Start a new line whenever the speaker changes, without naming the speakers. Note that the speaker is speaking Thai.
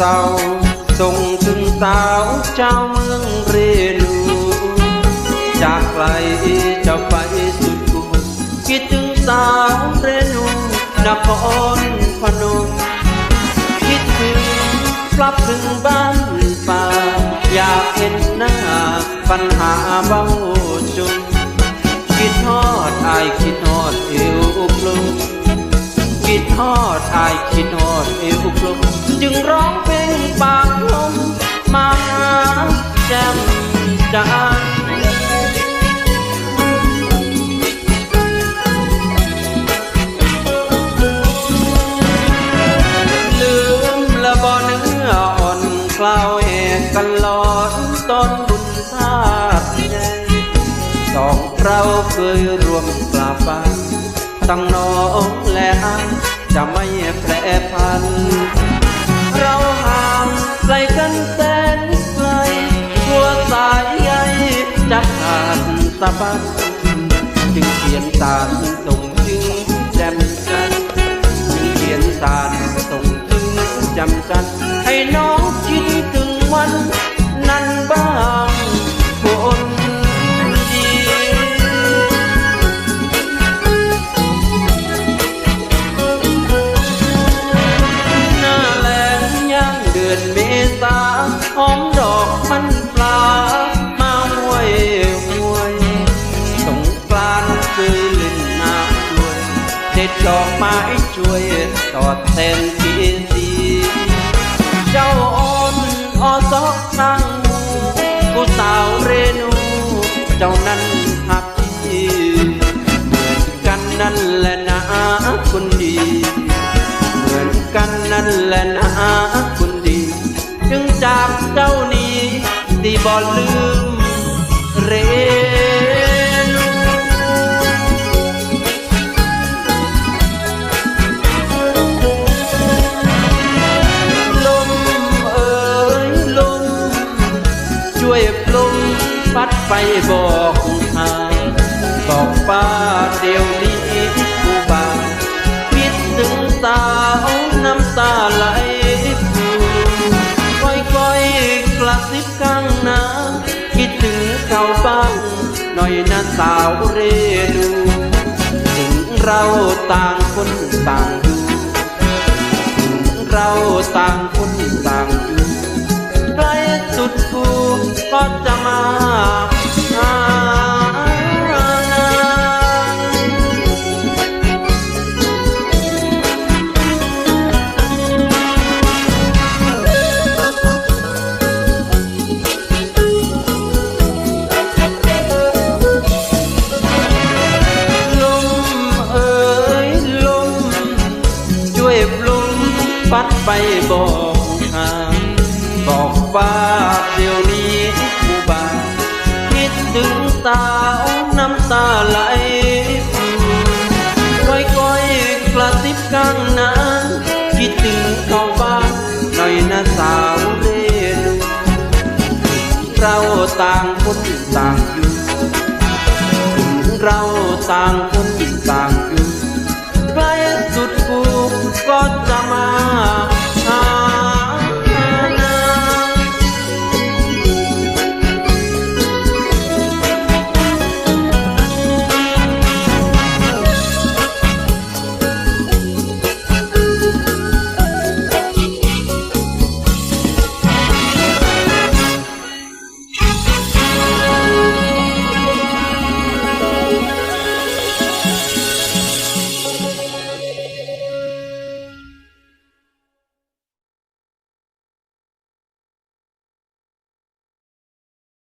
เจ้าเมืองเรนูจากไกลจะไปสุดกุคิดถึงสาวเรนูนครพนมคิดถึงกลับถึงบ้านป่า อยากเห็นหน้าปัญหาเบาจนคิดทอดอายคิดทอดเอวอุกลงคิดทอดอายคิดทอดเอวอุกลง จึงร้องเพลงปากลมมาแจ่มจานลืมละบ่เนื้ออ่อนกล่าวแหกกันหลอนต้นบุญชาติใหญ่สองเราเคยรวมกลาบานตั้งน้องและอันจะไม่แปรพันาดสะบัดจึงเขียนสารส่งจึงแจ่มจันทร์เขียนสารส่งถึงจำจันให้น้องคิดถึงวันนั้นบ้างคนดีหน้าแลงย่างเดือนเมษาหอม อกไม้ช่วยตอดแทนปีสีเจ้าอ่อนออซอกนางมูผู้สาวเรนู เจ้านั้นหักพี่เหมือนกันนั่นแหละนะคนดี เหมือนกันนั่นแหละนะคนดี จึงจากเจ้านี้ที่บ่ลืมเร พัดไปบอกทางบอกป้าเดี๋ยวนี้กูบาคิดถึงสาวน้ำตาไหลพูค่อยๆกระซิบข้างหน้าคิดถึงเขาบ้างหน่อยนะสาวเรดูถึงเราต่างคนต่างอยู่เราต่างคนต่าง ไปบอกทางบอกว่าเดี๋ยวนี้กูบาคิดถึงสาวน้ำตาไหลค่อยค่อยๆกระซิบข้างน้าคิดถึงเขาบ้างหน่อยนะสาวเรนูเราต่างคนต่างอยู่เราต่างคน